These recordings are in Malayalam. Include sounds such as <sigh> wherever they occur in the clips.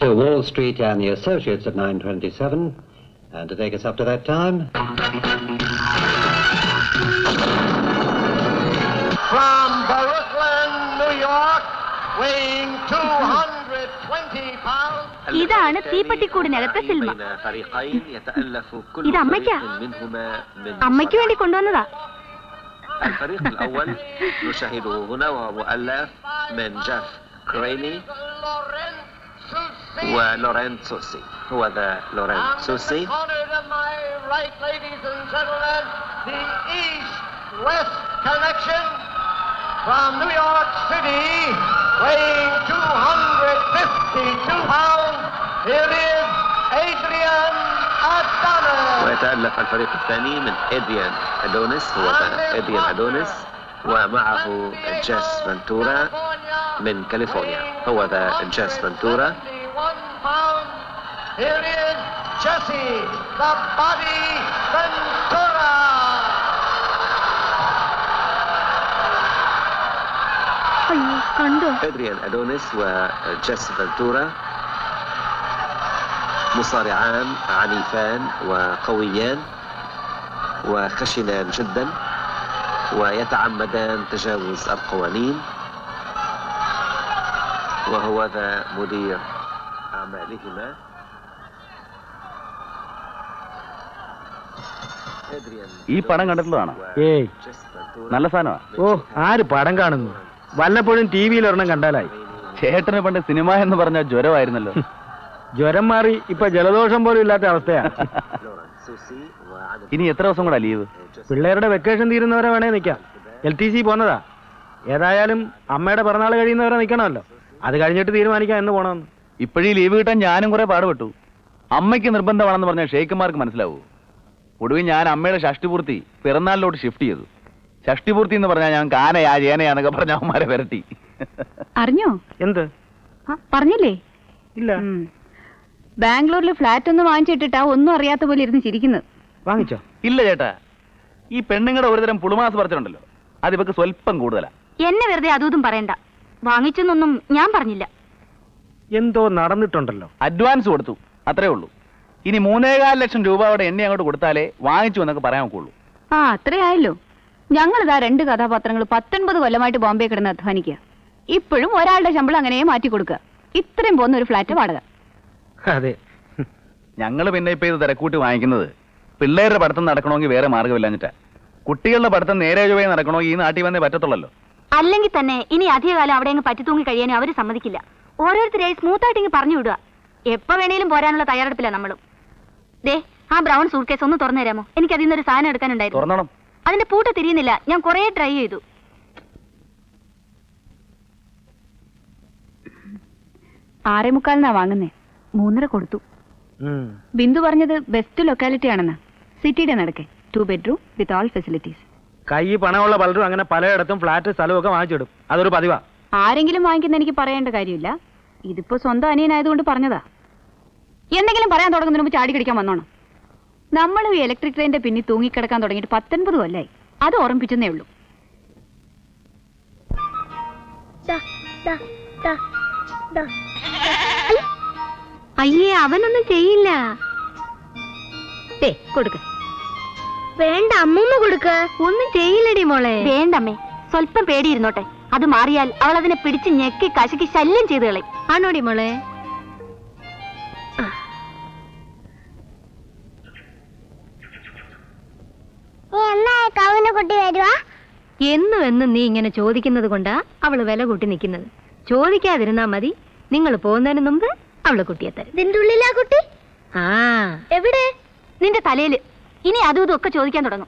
to Wall Street and the Associates at 9.27. And to take us up to that time, From Brooklyn, New York, weighing 220 pounds. ഇതാണ് തീപ്പെട്ടിക്കൂടിനകത്തെ സിൽമ ഇത് അമ്മയ്ക്കാ അമ്മയ്ക്ക് വേണ്ടി കൊണ്ടുവന്നതാ الفريق الأول نشاهده هنا وهو مؤلف من جيف كريني ولورين سوسي هو ذا لورين سوسي Honored in my right, ladies and gentlemen, the East-West connection from New York City, weighing 252 pounds. It is Adrian Adonis. ويتألف الفريق الثاني من إديان أدونيس هو إديان أدونيس ومعه جيس فنتورا من كاليفورنيا هو ذا 71 pounds. Here is Jesse, the Bobby Ventura. أيوه عنده أدريان أدونيس وجيس فنتورا مصارعان عنيفان وقويان وخشنان جدا ويتعمدان تجاوز القوانين وهو ذا مدير أعمالهما ഈ പടം കണ്ടിട്ടുള്ളതാണ്? ഏയ്. നല്ല സാധനമാ. ഓ ആര് പടം കാണുന്നു? വല്ലപ്പോഴും ടി വിയിൽ ഒരെണ്ണം കണ്ടാലായി. ചേട്ടന് പണ്ട് സിനിമ എന്ന് പറഞ്ഞ ജ്വരമായിരുന്നല്ലോ. ജ്വരം മാറി ഇപ്പൊ ജലദോഷം പോലും ഇല്ലാത്ത അവസ്ഥയാണ്. ഇനി എത്ര ദിവസം കൂടെ ലീവ്? പിള്ളേരുടെ വെക്കേഷൻ തീരുന്നവരെ വേണേ നിൽക്കാം എൽ ടി സി പോന്നതാ. ഏതായാലും അമ്മയുടെ പിറന്നാൾ കഴിയുന്നവരെ നിൽക്കണമല്ലോ അത് കഴിഞ്ഞിട്ട് തീരുമാനിക്കാം എന്ന് പോണമെന്ന് ഇപ്പോഴീ ലീവ് കിട്ടാൻ ഞാനും കുറെ പാടുപെട്ടു. അമ്മയ്ക്ക് നിർബന്ധമാണെന്ന് പറഞ്ഞാൽ ഷെയ്ക്കുമാർക്ക് മനസ്സിലാവൂ. ഒടുവിൽ ഞാൻ അമ്മയുടെ ഷഷ്ടിപൂർത്തി പിറന്നാളിലോട്ട് ഷിഫ്റ്റ് ചെയ്തു. ഷഷ്ടിപൂർത്തി എന്ന് പറഞ്ഞാൽ ഞാൻ കാനയാ ജേനയാന്നൊക്കെ പറഞ്ഞ അവന്മാരെ വരട്ടി. അറിഞ്ഞോ? എന്ത്? ആ, പറഞ്ഞില്ലേ? ഇല്ല. ബാംഗ്ലൂരിൽ ഫ്ലാറ്റ് ഒന്ന് വാങ്ങിച്ചിട്ടിട്ടാ ഒന്നും അറിയാത്ത പോലെ ഇരുന്ന് ചിരിക്കുന്നത്. വാങ്ങിച്ചോ? ഇല്ല ചേട്ടാ. ഈ പെണ്ണുങ്ങളുടെ ഒരുതരം പുളുമാസ് പറിച്ചിട്ടുണ്ടല്ലോ. അത് ഇവക്ക് സ്വല്പം കൂടുതലാ. എന്നെ വെറുതെ അതും പറയണ്ട. വാങ്ങിച്ചെന്നൊന്നും ഞാൻ പറഞ്ഞില്ല. എന്തോ നടന്നിട്ടുണ്ടല്ലോ. അഡ്വാൻസ് കൊടുത്തു. അത്രേ ഉള്ളൂ. ഇനി മൂന്നേകാൽ ലക്ഷം രൂപ അവിടെ എന്നെ അങ്ങോട്ട് കൊടുത്താലേ വാങ്ങിച്ചു എന്നൊക്കെ പറയാൻ ഒക്കുള്ളൂ. ആ അത്രേ ആയല്ലോ. ഞങ്ങളിതാ രണ്ട് കഥാപാത്രങ്ങൾ പത്തൊൻപത് കൊല്ലമായിട്ട് ബോംബെ കിടന്ന് അധ്വാനിക്കുക ഇപ്പോഴും ഒരാളുടെ ശമ്പളം അങ്ങനെ മാറ്റി കൊടുക്കുക ഇത്രയും പോകുന്ന ഒരു ഫ്ലാറ്റ് വാടക. അതെ. ഞങ്ങൾ പിന്നെ ഇപ്പൊ ഇത് തിരക്കൂട്ടി വാങ്ങിക്കുന്നത്. പിള്ളേരുടെ പഠിത്തം നടക്കണമെങ്കിൽ വേറെ മാർഗമില്ലാഞ്ഞിട്ടാ കുട്ടികളുടെ പഠിത്തം നേരെ ചൊവ്വേ നടക്കണമെങ്കിൽ ഈ നാട്ടിൽ വന്നേ പറ്റത്തുള്ളല്ലോ. അല്ലെങ്കിൽ തന്നെ ഇനി അധികകാലം അവിടെ അങ്ങ് പറ്റിത്തൂങ്ങി കഴിയാനും അവർ സമ്മതിക്കില്ല. ഓരോരുത്തരെയായി സ്മൂത്തായിട്ട് ഇങ്ങ് പറഞ്ഞു വിടുക. എപ്പോ വേണേലും പോരാനുള്ള തയ്യാറെടുപ്പില്ല നമ്മളും. ദേ ആ ബ്രൗൺ സൂട്ട് കേസ് ഒന്ന് തുറന്നു തരാമോ എനിക്ക് അതിൽ നിന്നൊരു സാധനം എടുക്കാനുണ്ടായിരുന്നു. തുറന്നണം. അതിന്റെ പൂട്ട് തിരിയുന്നില്ല. ഞാൻ കുറേ ട്രൈ ചെയ്തു. ആറേ മുക്കാലിനാ വാങ്ങുന്നേ. മൂന്നര കൊടുത്തു. ബിന്ദു പറഞ്ഞത് ബെസ്റ്റ് ലൊക്കാലിറ്റി ആണെന്ന്. സിറ്റിയുടെ നടക്കെ. Two bedroom with all facilities കൈ പണമുള്ള പലരും അങ്ങനെ പലയിടത്തും ഫ്ലാറ്റ് സ്ഥലമൊക്കെ വാങ്ങിച്ചിടും. അതൊരു പതിവാ. ആരെങ്കിലും വാങ്ങിക്കുന്ന എനിക്ക് പറയേണ്ട കാര്യമില്ല. ഇതിപ്പോ സ്വന്തം അനിയനായതുകൊണ്ട് പറഞ്ഞതാ. എന്തെങ്കിലും പറയാൻ തുടങ്ങുന്നതിന് മുമ്പ് ചാടി കടിക്കാൻ വന്നോണം. നമ്മളും ഈ ഇലക്ട്രിക് ട്രെയിനിന്റെ പിന്നിൽ തൂങ്ങിക്കിടക്കാൻ തുടങ്ങിയിട്ട് പത്തൊൻപത് കൊല്ലായി. അത് ഓർമ്മിപ്പിച്ചെന്നേ ഉള്ളൂ. അയ്യേ അവനൊന്നും ചെയ്യില്ല. കൊടുക്ക. വേണ്ട അമ്മൂമ്മ കൊടുക്ക. ഒന്നും ചെയ്യില്ലടി മോളെ. വേണ്ടമ്മേ സ്വല്പം പേടിയിരുന്നോട്ടെ. അത് മാറിയാൽ അവൾ അതിനെ പിടിച്ച് ഞെക്കി കശക്കി ശല്യം ചെയ്ത് കളയും. ആണോടി മോളെ? എന്നും നീ ഇങ്ങനെ ചോദിക്കുന്നത് കൊണ്ടാ അവൾ വില കൂട്ടി നിൽക്കുന്നത്. ചോദിക്കാതിരുന്നാ മതി. നിങ്ങൾ പോകുന്നതിന് മുമ്പ് അവൾ കുട്ടിയെ തരും. ഇതിന്റെ ഉള്ളിലാ കുട്ടി? ആ. എവിടെ? നിന്റെ തലയിൽ. ഇനി അതും ഇതും ഒക്കെ ചോദിക്കാൻ തുടങ്ങും.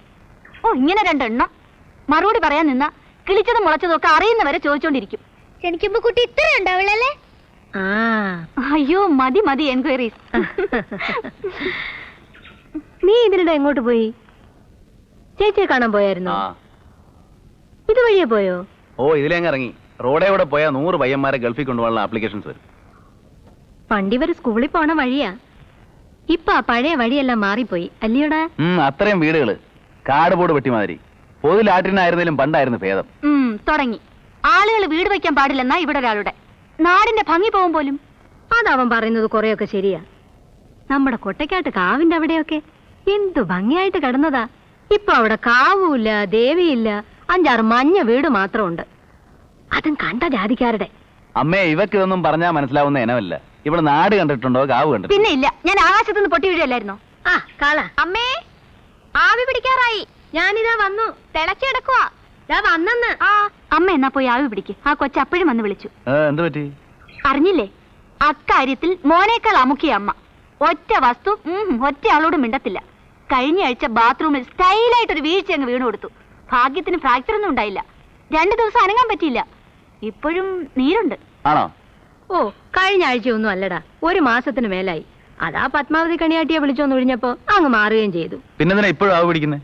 ഓ ഇങ്ങനെ രണ്ടെണ്ണം. മറുപടി പറയാൻ നിന്ന കിളിച്ചതും മുളച്ചതും ഒക്കെ അറിയുന്നവരെ ചോദിച്ചോണ്ടിരിക്കും. ജനിക്കുമ്പോ കുട്ടി ഇത്ര ഉണ്ടാവുള്ളല്ലേ ആ. അയ്യോ മതി മതി എൻക്വയറീസ്. <laughs> നീ ഇതിനിടെ എങ്ങോട്ട് പോയി? ചേച്ചിയെ കാണാൻ പോയായിരുന്നോ? ആ. ഇതുവഴിയെ പോയോ? ഓ ഇതിലേങ്ങ് ഇറങ്ങി. റോഡേ കൂടെ പോയാൽ നൂറ് പയ്യന്മാരെ ഗൾഫിൽ കൊണ്ടുപോകാനുള്ള ആപ്ലിക്കേഷൻസ് വരും. പണ്ടിവർ സ്കൂളിൽ പോണ വഴിയാ. ഇപ്പൊ ആ പഴയ വഴിയെല്ലാം മാറിപ്പോയി. അല്ലയോടാ? അത്രയും വീടുകൾ. കാട് പോട് വെട്ടി മാതിരി. പൊതുലാട്ടിനായിരുന്നാലും പണ്ടായിരുന്നു ഭേദം. തുടങ്ങി. ആളുകൾ വീട് വെക്കാൻ പാടില്ലെന്നാ ഇവിടെ ഒരാളുടെ. നാടിന്റെ ഭംഗി പോകും പോലും. അതവൻ പറയുന്നത് കുറെയൊക്കെ ശരിയാ. നമ്മുടെ കൊട്ടക്കാട്ട് കാവിന്റെ അവിടെയൊക്കെ എന്തു ഭംഗിയായിട്ട് കിടന്നതാ. ഇപ്പൊ അവിടെ കാവൂല്ല ദേവിയില്ല അഞ്ചാറ് മഞ്ഞ വീട് മാത്രമുണ്ട്. അതും കണ്ട ജാതിക്കാരുടെ. അമ്മേ ഇവക്ക് ഇതൊന്നും പറഞ്ഞാൽ മനസ്സിലാവുന്ന ഇനമല്ല. ഇവിടെ നാട് കണ്ടിട്ടുണ്ടോ കാവ് കണ്ടിട്ടുണ്ടോ? പിന്നെ ഇല്ല. ഞാൻ ആകാശത്തുനിന്ന് പൊട്ടി വീഴല്ലായിരുന്നോ ആ കാള. അമ്മേ ആവി പിടിക്കാറായി. ഞാനിതാ വന്നു. തിളച്ചിടക്കുവാ ഞാൻ വന്നെന്ന്. ആ അമ്മ എന്നാ പോയി ആവി പിടിക്ക്. ആ കൊച്ചു അപ്പോഴും വന്ന് വിളിച്ചു. ഏ, എന്ത് പറ്റി? അറിഞ്ഞില്ലേ? അക്കാര്യത്തിൽ മോനേക്കാൾ അമുക്കിയ അമ്മ. ഒറ്റ വസ്തു ഒറ്റ ആളോട് മിണ്ടത്തില്ല. കഴിഞ്ഞ ആഴ്ച ബാത്റൂമിൽ സ്റ്റൈലായിട്ടൊരു വീഴ്ച അങ്ങ് വീണു കൊടുത്തു ഭാഗ്യത്തിന് ഫ്രാക്ചർ ഒന്നും ഉണ്ടായില്ല. രണ്ടു ദിവസം അനങ്ങാൻ പറ്റിയില്ല. ഇപ്പോഴും നീരുണ്ട്. ആണോ? ഓ കഴിഞ്ഞ ആഴ്ചയൊന്നും അല്ലടാ. ഒരു മാസത്തിന് മേലായി. അതാ പത്മാവതി കണിയാട്ടിയെ വിളിച്ചോന്ന് ഒഴിഞ്ഞപ്പോ അങ്ങ് മാറുകയും ചെയ്തു. പിന്നെ ഇപ്പോഴും ആവ് പിടിക്കുന്നത്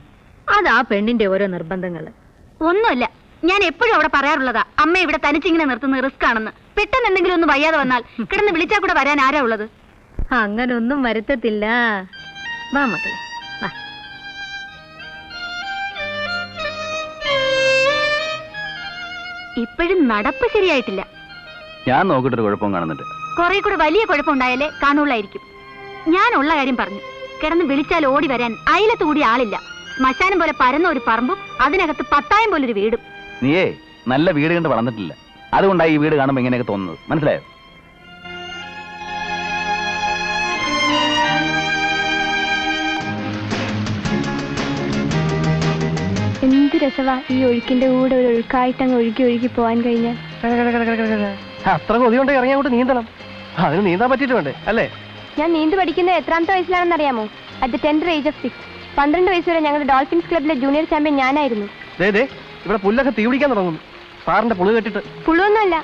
അതാ പെണ്ണിന്റെ ഓരോ നിർബന്ധങ്ങൾ. ഒന്നുമല്ല. ഞാൻ എപ്പോഴും അവിടെ പറയാറുള്ളതാ. അമ്മ ഇവിടെ തനിച്ചിങ്ങനെ നിർത്തുന്നത് റിസ്ക് ആണെന്ന്. പെട്ടെന്ന് എന്തെങ്കിലും ഒന്ന് വയ്യാതെ വന്നാൽ കിടന്ന് വിളിച്ചാൽ കൂടെ വരാൻ ആരാ ഉള്ളത്? അങ്ങനൊന്നും വരുത്തത്തില്ല. വാ മക്കളെ. ഇപ്പോഴും നടപ്പ് ശരിയായിട്ടില്ല. ഞാൻ നോക്കിട്ടൊരു കുഴപ്പം കാണുന്നുണ്ട്. കുറെ കൂടെ വലിയ കുഴപ്പമുണ്ടായാലേ കാണുള്ളായിരിക്കും. ഞാൻ ഉള്ള കാര്യം പറഞ്ഞു. കിടന്ന് വിളിച്ചാൽ ഓടി വരാൻ അയലത്ത് കൂടി ആളില്ല. ശ്മശാനം പോലെ പരന്ന ഒരു പറമ്പും അതിനകത്ത് പത്തായം പോലൊരു വീടും. നീയേ നല്ല വീട് കണ്ട് വളർന്നിട്ടില്ല. അതുകൊണ്ടാണ് ഈ വീട് കാണുമ്പോൾ ഇങ്ങനെയൊക്കെ തോന്നുന്നത്. മനസ്സിലായോ? രസവാ ഈ ഒഴുക്കിന്റെ കൂടെ ഒരു ഒഴുക്കായിട്ട് അങ്ങ് ഒഴുകി ഒഴുകി പോവാൻ കഴിഞ്ഞാൽ അത്ര കൊതി കൊണ്ട് ഇറങ്ങി അങ്ങോട്ട് നീന്തണം. അതിന് നീന്താൻ പറ്റിയിട്ട് വേണ്ടേ അല്ലേ? ഞാൻ നീന്ത് പഠിക്കുന്നത് എത്രാമത്തെ വയസ്സിലാണെന്ന് അറിയാമോ at tenth age of six പന്ത്രണ്ട് വയസ്സ് വരെ ഞങ്ങളുടെ ഡോൾഫിൻസ് ക്ലബിലെ ജൂനിയർ ചാമ്പ്യൻ ഞാനായിരുന്നു. ഇവിടെ പുല്ലൊക്കെ തീ പിടിക്കാൻ തുടങ്ങുന്നു. സാറിന്റെ പുളി കെട്ടിട്ട്. പുളുവൊന്നുമല്ല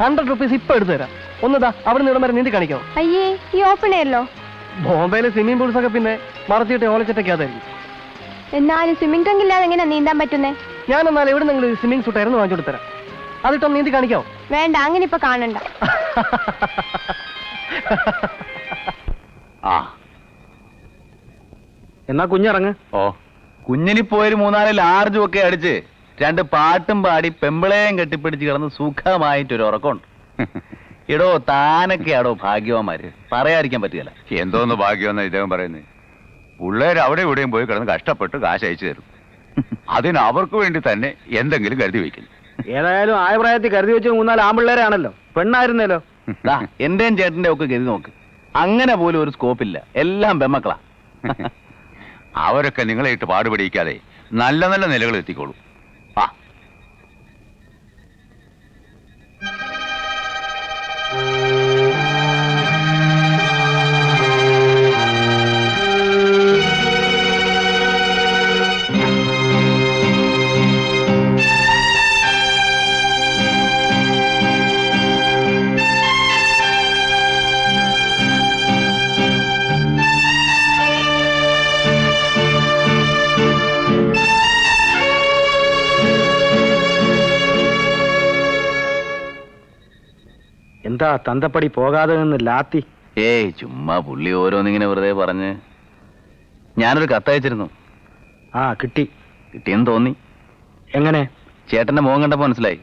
ഹൺഡ്രഡ് റുപ്പീസ് ഇപ്പൊ എടുത്തു തരാം. ഒന്നതാ അവിടെ നിന്ന് വരെ നീന്തി കാണിക്കാം അയ്യേ ഈ ഓപ്പൺ എയറിലോ ബോംബെയിലെ സ്വിമ്മിംഗ് പൂൾസ് ഒക്കെ പിന്നെ മറച്ചിട്ട് ഓളിച്ചിട്ടൊക്കെ അതായിരിക്കും. എന്നാലും സ്വിമ്മിംഗ് ടാങ്ക് ഇല്ലാതെ എങ്ങനെ നീന്താൻ പറ്റുന്നേ? ഞാൻ എന്നാൽ എവിടെ നിങ്ങൾ സ്വിമ്മിംഗ് സൂട്ട് ആയിരുന്നു വാങ്ങിച്ചു തരാം അതിട്ടൊന്ന് നീന്തി കാണിക്കോ വേണ്ട അങ്ങനെ ഇപ്പൊ കാണണ്ട. ആ. എന്നാ കുഞ്ഞിറങ്ങ്. ഓ കുഞ്ഞിനി പോയൊരു മൂന്നാൽ ലാർജും ഒക്കെ അടിച്ച് രണ്ട് പാട്ടും പാടി പെമ്പിളേയും കെട്ടിപ്പിടിച്ച് കിടന്ന് സുഖമായിട്ടൊരു ഉറക്കമുണ്ട്. എടോ താനൊക്കെയാടോ ഭാഗ്യവാന്മാര്. പറയാതിരിക്കാൻ പറ്റില്ല എന്തോന്ന് ഭാഗ്യമെന്ന് ഇദ്ദേഹം പറയുന്നത് പിള്ളേർ അവിടെ ഇവിടെയും പോയി കിടന്ന് കഷ്ടപ്പെട്ട് കാശ് അയച്ചു തരും. അതിന് അവർക്ക് വേണ്ടി തന്നെ എന്തെങ്കിലും കരുതി വയ്ക്കുന്നു ഏതായാലും ആയ പ്രായത്തിൽ കരുതി വെച്ച് മൂന്നാൽ ആമ്പിള്ളേരാണല്ലോ. പെണ്ണായിരുന്നല്ലോ എന്റെയും ചേട്ടന്റെ ഒക്കെ ഗതി നോക്ക്. അങ്ങനെ പോലും ഒരു സ്കോപ്പില്ല. എല്ലാം പെമ്മക്കളാ. <laughs> അവരൊക്കെ നിങ്ങളെ ഇട്ട് പാടുപിടിക്കാതെ നല്ല നല്ല നിലകൾ എത്തിക്കോളൂ. എന്താ തന്തപ്പടി പോകാതെ നിന്ന് ലാത്തി? ഏയ് ചുമ്മാ പുള്ളി ഓരോന്നിങ്ങനെ വെറുതെ പറഞ്ഞ്. ഞാനൊരു കത്തയച്ചിരുന്നു. ആ കിട്ടി. കിട്ടിയെന്ന് തോന്നി. എങ്ങനെ? ചേട്ടന്റെ മുഖം കണ്ടപ്പോ മനസ്സിലായി.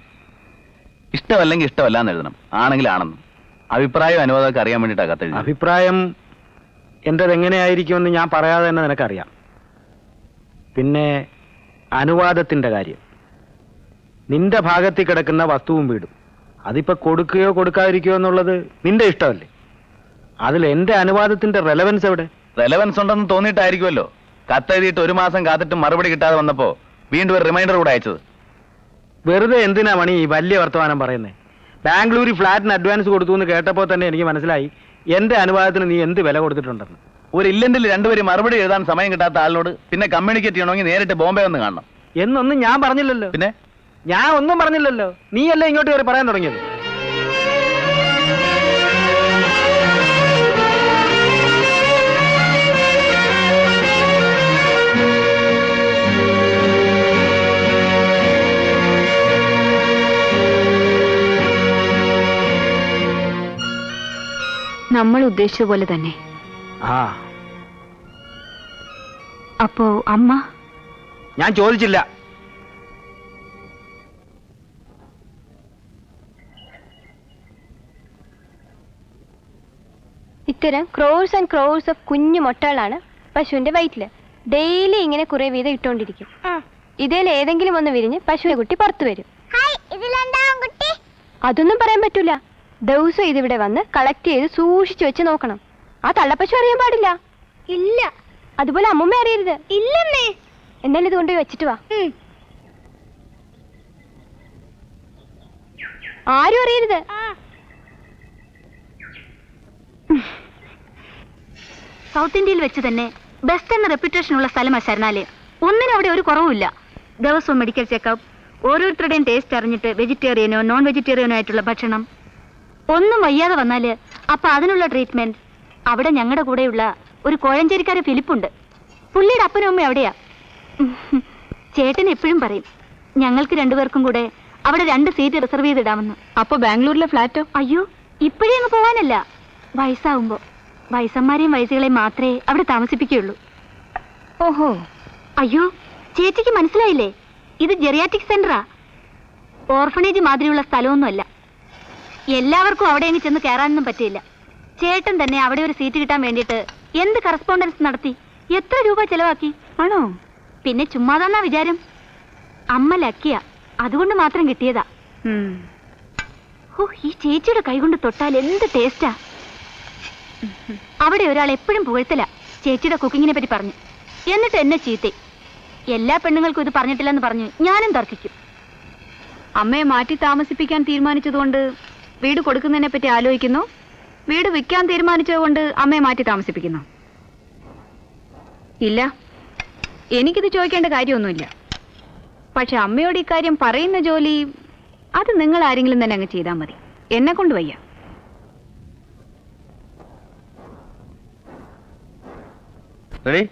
ഇഷ്ടമല്ലെങ്കിൽ ഇഷ്ടമല്ല എഴുതണം. ആണെങ്കിൽ ആണെന്നും. അഭിപ്രായം അനുവാദമൊക്കെ അറിയാൻ വേണ്ടിട്ടാ കത്തെഴുതി അഭിപ്രായം എന്റേത് എങ്ങനെയായിരിക്കുമെന്ന് ഞാൻ പറയാതെ തന്നെ നിനക്കറിയാം. പിന്നെ അനുവാദത്തിന്റെ കാര്യം. നിന്റെ ഭാഗത്തിൽ കിടക്കുന്ന വസ്തുവും വീടും. അതിപ്പോ കൊടുക്കുകയോ കൊടുക്കാതിരിക്കുകയോ എന്നുള്ളത് നിന്റെ ഇഷ്ടമല്ലേ? അതിൽ എന്റെ അനുവാദത്തിന്റെ റെലവൻസ് എവിടെ? റെലവൻസ് ഉണ്ടെന്ന് തോന്നിയിട്ടായിരിക്കുമല്ലോ. കത്തെഴുതിയിട്ട് ഒരു മാസം കാത്തിട്ട് മറുപടി കിട്ടാതെ വന്നപ്പോ വീണ്ടും ഒരു റിമൈൻഡർ കൂടെ അയച്ചത്. വെറുതെ എന്തിനാ മണി ഈ വലിയ വർത്തമാനം പറയുന്നത് ബാംഗ്ലൂരിൽ ഫ്ലാറ്റിന് അഡ്വാൻസ് കൊടുത്തു എന്ന് കേട്ടപ്പോൾ തന്നെ എനിക്ക് മനസ്സിലായി എന്റെ അനുവാദത്തിന് നീ എന്ത് വില കൊടുത്തിട്ടുണ്ടെന്ന്. ഒരു ഇല്ലെങ്കിൽ രണ്ടുപേരും മറുപടി എഴുതാൻ സമയം കിട്ടാത്ത ആളിനോട് പിന്നെ കമ്മ്യൂണിക്കേറ്റ് ചെയ്യണമെങ്കിൽ നേരിട്ട് ബോംബെ വന്ന് കാണണം. എന്നൊന്നും ഞാൻ പറഞ്ഞില്ലല്ലോ. പിന്നെ? ഞാൻ ഒന്നും പറഞ്ഞില്ലല്ലോ. നീയല്ലേ ഇങ്ങോട്ട് കയറി പറയാൻ തുടങ്ങിയത്? നമ്മൾ ഉദ്ദേശിച്ച പോലെ തന്നെ. ആ. അപ്പോ അമ്മ? ഞാൻ ചോദിച്ചില്ല. ഇത്തരം ക്രോഴ്സ് ആൻഡ് ക്രോഴ്സ് ഓഫ് കുഞ്ഞു മുട്ടകളാണ് പശുവിന്റെ വയറ്റിൽ ഡെയിലി ഇങ്ങനെ കുറെ വീതം ഇട്ടുകൊണ്ടിരിക്കും. ഇതിൽ ഏതെങ്കിലും ഒന്ന് വിരിഞ്ഞ് പശുവിന്റെ കുട്ടി പുറത്തു വരും. അതൊന്നും പറയാൻ പറ്റൂല. ദിവസം ഇതിവിടെ വന്ന് കളക്ട് ചെയ്ത് സൂക്ഷിച്ചു വെച്ച് നോക്കണം. ആ തള്ളപ്പശു അറിയാൻ പാടില്ല. ഇല്ല. അതുപോലെ അമ്മമ്മ അറിയരുത്. ഇല്ലമ്മേ എന്നാലും ഇത് കൊണ്ടുപോയി വെച്ചിട്ട് വാ. ആരും അറിയരുത്. സൗത്ത് ഇന്ത്യയിൽ വെച്ച് തന്നെ ബെസ്റ്റ് എന്ന റെപ്യൂട്ടേഷൻ ഉള്ള സ്ഥലമാണ് ശരണാലയം. ഒന്നിനും അവിടെ ഒരു കുറവുമില്ല. ദിവസവും മെഡിക്കൽ ചെക്കപ്പ് ഓരോരുത്തരുടെയും ടേസ്റ്റ് അറിഞ്ഞിട്ട് വെജിറ്റേറിയനോ നോൺ വെജിറ്റേറിയനോ ആയിട്ടുള്ള ഭക്ഷണം. ഒന്നും വയ്യാതെ വന്നാൽ അപ്പൊ അതിനുള്ള ട്രീറ്റ്മെന്റ് അവിടെ ഞങ്ങളുടെ കൂടെയുള്ള ഒരു കോഴഞ്ചേരിക്കാരെ ഫിലിപ്പുണ്ട്. പുള്ളിയുടെ അപ്പനും അമ്മയും അവിടെയാ. ചേട്ടൻ എപ്പോഴും പറയും ഞങ്ങൾക്ക് രണ്ടുപേർക്കും കൂടെ അവിടെ രണ്ട് സീറ്റ് റിസർവ് ചെയ്തിടാമെന്ന്. അപ്പൊ ബാംഗ്ലൂരിലെ ഫ്ലാറ്റോ? അയ്യോ ഇപ്പോഴേ അങ്ങ് പോവാനല്ല. വയസ്സാവുമ്പോ. വയസ്സന്മാരെയും വയസ്സുകളെ മാത്രമേ അവിടെ താമസിപ്പിക്കുകയുള്ളൂ. ഓഹോ. അയ്യോ ചേച്ചിക്ക് മനസ്സിലായില്ലേ? ഇത് ജെറിയാറ്റിക് സെന്ററാ ഓർഫണേജ് മാതിരിയുള്ള സ്ഥലമൊന്നുമല്ല. എല്ലാവർക്കും അവിടെ അങ്ങ് ചെന്ന് കയറാനൊന്നും പറ്റില്ല ചേട്ടൻ തന്നെ അവിടെ ഒരു സീറ്റ് കിട്ടാൻ വേണ്ടിയിട്ട് എന്ത് കറസ്പോണ്ടൻസ് നടത്തി? എത്ര രൂപ ചെലവാക്കി? ആണോ? പിന്നെ ചുമ്മാതാന്നാ വിചാരം. അമ്മ ലക്കിയ. അതുകൊണ്ട് മാത്രം കിട്ടിയതാ. ഓ ഈ ചേച്ചിയുടെ കൈകൊണ്ട് തൊട്ടാൽ എന്ത് ടേസ്റ്റാ അവിടെ ഒരാൾ എപ്പോഴും പുകഴ്ത്തല. ചേച്ചിയുടെ കുക്കിങ്ങിനെ പറ്റി പറഞ്ഞു. എന്നിട്ട് എന്നെ ചീത്തി. എല്ലാ പെണ്ണുങ്ങൾക്കും ഇത് പറഞ്ഞിട്ടില്ലെന്ന് പറഞ്ഞു. ഞാനും തർക്കിക്കും. അമ്മയെ മാറ്റി താമസിപ്പിക്കാൻ തീരുമാനിച്ചതുകൊണ്ട് വീട് കൊടുക്കുന്നതിനെ പറ്റി ആലോചിക്കുന്നു. വീട് വിൽക്കാൻ തീരുമാനിച്ചതുകൊണ്ട് അമ്മയെ മാറ്റി താമസിപ്പിക്കുന്നു. ഇല്ല. എനിക്കിത് ചോദിക്കേണ്ട കാര്യമൊന്നുമില്ല. പക്ഷെ അമ്മയോട് ഇക്കാര്യം പറയുന്ന ജോലി അത് നിങ്ങൾ ആരെങ്കിലും തന്നെ അങ്ങ് ചെയ്താൽ മതി. എന്നെ കൊണ്ട് വയ്യ. റെഡി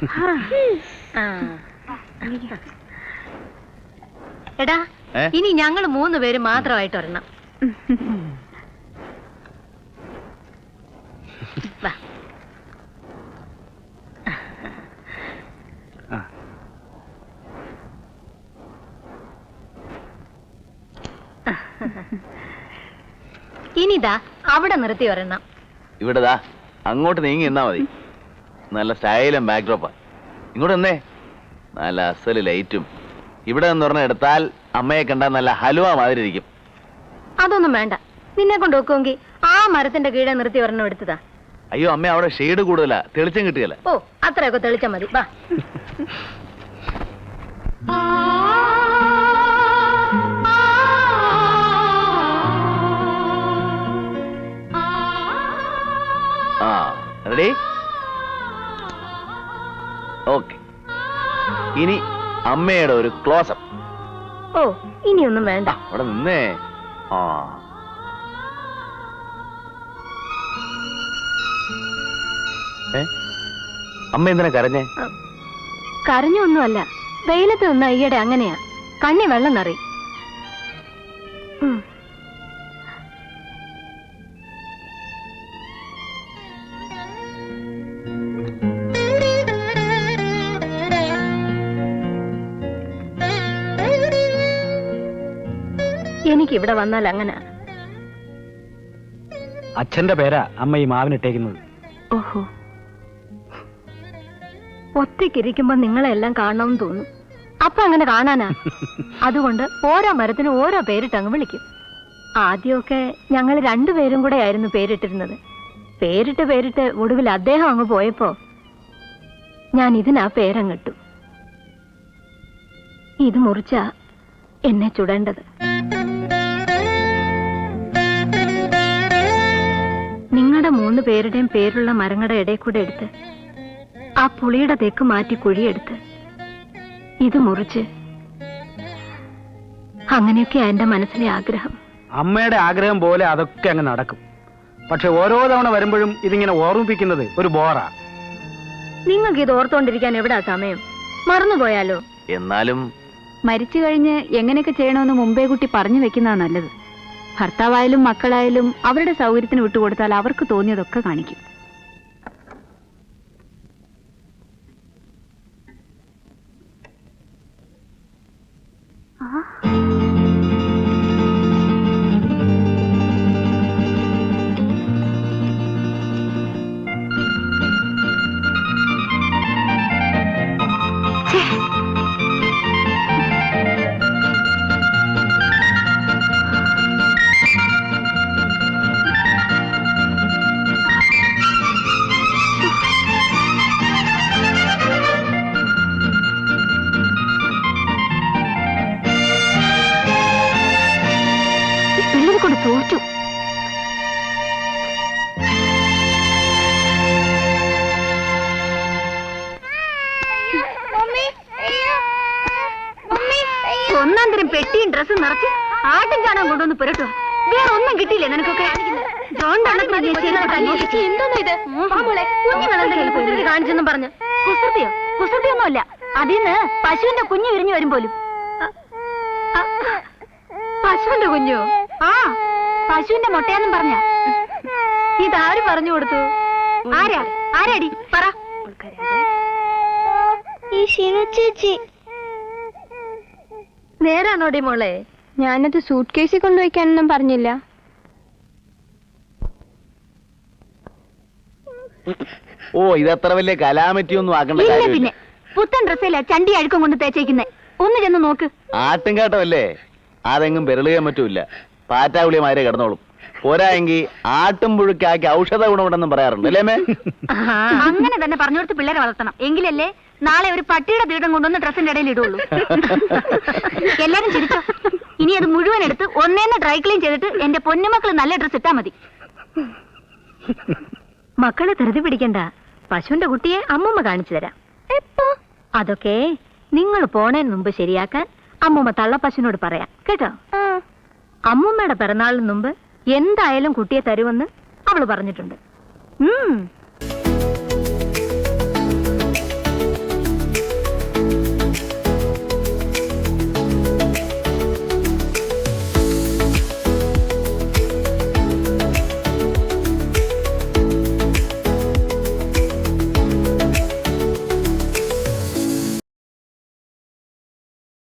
<laughs> എടാ ഇനി ഞങ്ങൾ മൂന്ന് പേര് മാത്രമായിട്ട് ഒരെണ്ണം ഇനിതാ അവിടെ നിർത്തി ഒരെണ്ണം. ഇവിടെതാ. അങ്ങോട്ട് നീങ്ങി നിന്നാ മതി. നല്ല സ്റ്റൈലും ബാക്ക്ഡ്രോപ്പാ ഇങ്ങോട്ട് നിന്നേ. നല്ല അസൽ ലൈറ്റും. ഇവിടെ നിന്ന് പറഞ്ഞ എടുത്താൽ അമ്മയെ കണ്ടാൽ നല്ല ഹലുവ മാതിരി ഇരിക്കും. അതൊന്നും വേണ്ട. നിന്നെ കൊണ്ട് നോക്കുമെങ്കിൽ ആ മരത്തിന്റെ കീഴെ നിർത്തി ഒരെണ്ണം എടുത്തതാ. അയ്യോ അമ്മ അവിടെ ഷെയ്ഡ് കൂടുതലാ. തെളിച്ചം കിട്ടുകയല്ല ഓ അത്രയൊക്കെ തെളിച്ചാ മതി. വാ. <laughs> Ready okay. ഇനി അമ്മയുടെ ഒരു ക്ലോസപ്പ് ഓ ഇനിയൊന്നും വേണ്ട. അവിടെ നിന്നേ. ആ. അമ്മ എന്തിനാ കരഞ്ഞേ? കരഞ്ഞൊന്നുമല്ല. വെയിലത്ത് നിന്ന ഈയിടെ അങ്ങനെയാ. കണ്ണി വെള്ളം നിറയും. എനിക്കിവിടെ വന്നാൽ അങ്ങനെ? അച്ഛന്റെ പേരാ അമ്മ ഈ മാവിനിട്ടേക്കുന്നത് ഓഹോ. ഒറ്റയ്ക്കിരിക്കുമ്പോ നിങ്ങളെല്ലാം കാണണമെന്ന് തോന്നും. അപ്പൊ അങ്ങനെ കാണാനാ? <laughs> അതുകൊണ്ട് ഓരോ മരത്തിനും ഓരോ പേരിട്ട് അങ്ങ് വിളിക്കും. ആദ്യമൊക്കെ ഞങ്ങൾ രണ്ടുപേരും കൂടെ ആയിരുന്നു പേരിട്ടിരുന്നത്. പേരിട്ട് പേരിട്ട് ഒടുവിൽ അദ്ദേഹം അങ്ങ് പോയപ്പോ ഞാൻ ഇതിനാ പേരങ്ങിട്ടു. ഇത് മുറിച്ച എന്നെ ചുടേണ്ടത്. മൂന്ന് പേരുടെയും പേരുള്ള മരങ്ങളുടെ ഇടയിൽ കൂടെ എടുത്ത് ആ പുളിയുടെ തെക്ക് മാറ്റി കുഴിയെടുത്ത് ഇത് മുറിച്ച്. അങ്ങനെയൊക്കെ എന്റെ മനസ്സിലെ ആഗ്രഹം. അമ്മയുടെ ആഗ്രഹം പോലെ അതൊക്കെ അങ്ങ് നടക്കും. പക്ഷെ ഓരോ തവണ വരുമ്പോഴും ഇതിങ്ങനെ ഓർമ്മിപ്പിക്കുന്നത് ഒരു ബോറാ നിങ്ങൾക്ക് ഇത് ഓർത്തോണ്ടിരിക്കാൻ എവിടാ സമയം? മറന്നുപോയാലോ എന്നാലും മരിച്ചു കഴിഞ്ഞ് എങ്ങനെയൊക്കെ ചെയ്യണമെന്ന് മുമ്പേ കുട്ടി പറഞ്ഞു വെക്കുന്നതാ നല്ലത്. ഭർത്താവായാലും മക്കളായാലും അവരുടെ സൗകര്യത്തിന് വിട്ടുകൊടുത്താൽ അവർക്ക് തോന്നിയതൊക്കെ കാണിക്കും. ആ. കാണിച്ചെന്നും പറഞ്ഞു. കുസൃതിയോ? കുസൃതിയൊന്നുമല്ല. അതിന്ന് പശുവിന്റെ കുഞ്ഞു വിരിഞ്ഞു വരും പോലും. പശുവിന്റെ കുഞ്ഞോ? ആ പശുവിന്റെ മുട്ടയെന്നും പറഞ്ഞ. ഇതാര് പറഞ്ഞു കൊടുത്തു? ആരാ? ആരാടി? പറ. ഈ ഷീനു ചേച്ചി. നേരാണോടി മോളെ? ഞാനത് സൂട്ട് കേസിൽ കൊണ്ടുവയ്ക്കാനൊന്നും പറഞ്ഞില്ല. ഓ ഇതത്ര വലിയ കലാമറ്റി ഒന്നും ആക്കണ്ട ഇല്ല കാര്യമില്ല. പിന്നെ. പുത്തൻ ഡ്രസ്സില ചണ്ടി അഴുക്കം കൊണ്ട് തേച്ചേക്കുന്നേ. ഒന്ന് ചെന്ന് നോക്ക്. ആട്ടുംകാട്ടമല്ലേ? അതെങ്ങും പെരളുകയും പറ്റൂല പാറ്റാവിളിയമാരെ കിടന്നോളും. പോരായെങ്കിൽ ആട്ടും പുഴുക്കാക്കി ഔഷധ ഗുണമുണ്ടെന്നും പറയാറുണ്ട്. അല്ലേ മേ അങ്ങനെ തന്നെ പറഞ്ഞു കൊടുത്ത് പിള്ളേരെ വളർത്തണം. എങ്കിലല്ലേ നാളെ ഒരു പട്ടിയുടെ തീടം കൊണ്ടുവന്ന് ഡ്രസ്സിന്റെ ഇടയിൽ ഇടുള്ളൂ. എല്ലാരും ചിരിച്ചോ? ഇനി അത് മുഴുവൻ എടുത്ത് ഒന്നേന്ന് ഡ്രൈ ക്ലീൻ ചെയ്തിട്ട് എന്റെ പൊന്നുമക്കൾ നല്ല ഡ്രസ്സ് ഇട്ടാ മതി. മക്കളെ ധൃതി പിടിക്കണ്ട. പശുവിന്റെ കുട്ടിയെ അമ്മമ്മ കാണിച്ചു തരാം. അതൊക്കെ നിങ്ങൾ പോണേന് മുമ്പ് ശരിയാക്കാൻ അമ്മമ്മ തള്ളപ്പശുവിനോട് പറയാം. കേട്ടോ? അമ്മൂമ്മയുടെ പിറന്നാളിന് മുമ്പ് എന്തായാലും കുട്ടിയെ തരുമെന്ന് അവൾ പറഞ്ഞിട്ടുണ്ട്. ഉം.